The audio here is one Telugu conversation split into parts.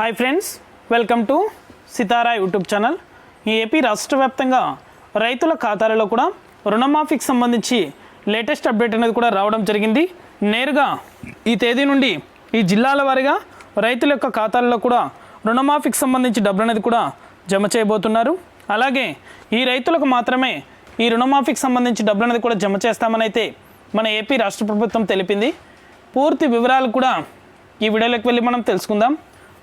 Hi friends welcome to Sitara YouTube channel ఈ ఏపీ రాష్ట్ర వ్యాప్తంగా రైతుల ఖాతాలలో కూడా రుణమాఫీకి సంబంధించి లేటెస్ట్ అప్డేట్ అనేది కూడా రావడం జరిగింది. నేరుగా ఈ తేదీ నుండి ఈ జిల్లాల వారీగా రైతుల యొక్క ఖాతాలలో కూడా రుణమాఫీకి సంబంధించి డబ్బులు అనేది కూడా జమ చేయబోతున్నారు. అలాగే ఈ రైతులకు మాత్రమే ఈ రుణమాఫీకి సంబంధించి డబ్బులు అనేది కూడా జమ చేస్తామని అయితే మన ఏపీ రాష్ట్ర ప్రభుత్వం తెలిపింది. పూర్తి వివరాలు కూడా ఈ వీడియోలోకి వెళ్ళి మనం తెలుసుకుందాం.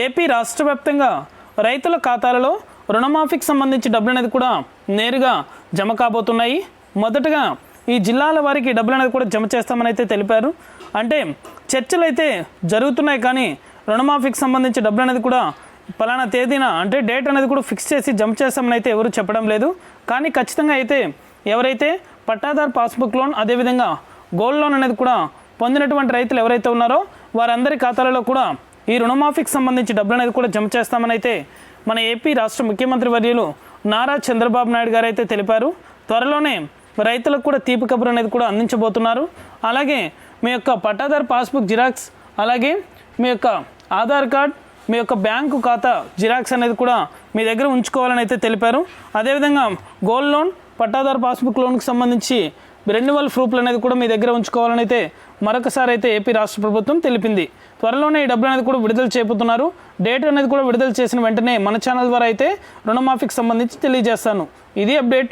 ఏపీ రాష్ట్ర వ్యాప్తంగా రైతుల ఖాతాలలో రుణమాఫీకి సంబంధించి డబ్బులు అనేది కూడా నేరుగా జమ కాబోతున్నాయి. మొదటగా ఈ జిల్లాల వారికి డబ్బులు అనేది కూడా జమ చేస్తామని అయితే తెలిపారు. అంటే చర్చలు అయితే జరుగుతున్నాయి కానీ రుణమాఫీకి సంబంధించి డబ్బులు అనేది కూడా పలానా తేదీన అంటే డేట్ అనేది కూడా ఫిక్స్ చేసి జమ చేస్తామని అయితే ఎవరు చెప్పడం లేదు. కానీ ఖచ్చితంగా అయితే ఎవరైతే పట్టాదార్ పాస్బుక్ లోన్ అదేవిధంగా గోల్డ్ లోన్ అనేది కూడా పొందినటువంటి రైతులు ఎవరైతే ఉన్నారో వారందరి ఖాతాలలో కూడా ఈ రుణమాఫీకి సంబంధించి డబ్బులు అనేది కూడా జమ చేస్తామని అయితే మన ఏపీ రాష్ట్ర ముఖ్యమంత్రి వర్యులు నారా చంద్రబాబు నాయుడు గారు అయితే తెలిపారు. త్వరలోనే రైతులకు కూడా తీపి కబురు అనేది కూడా అందించబోతున్నారు. అలాగే మీ యొక్క పట్టాదార్ పాస్బుక్ జిరాక్స్ అలాగే మీ యొక్క ఆధార్ కార్డ్ మీ యొక్క బ్యాంకు ఖాతా జిరాక్స్ అనేది కూడా మీ దగ్గర ఉంచుకోవాలని అయితే తెలిపారు. అదేవిధంగా గోల్డ్ లోన్ పట్టాదారు పాస్బుక్ లోన్కి సంబంధించి రెన్యువల్ ప్రూఫ్లు అనేది కూడా మీ దగ్గర ఉంచుకోవాలని అయితే మరొకసారి అయితే ఏపీ రాష్ట్ర ప్రభుత్వం తెలిపింది. త్వరలోనే ఈ డబ్బులు అనేది కూడా విడుదల చేయబోతున్నారు డేట్ అనేది కూడా విడుదల చేసిన వెంటనే మన ఛానల్ ద్వారా అయితే రుణమాఫీకి సంబంధించి తెలియజేస్తాను. ఇది అప్డేట్.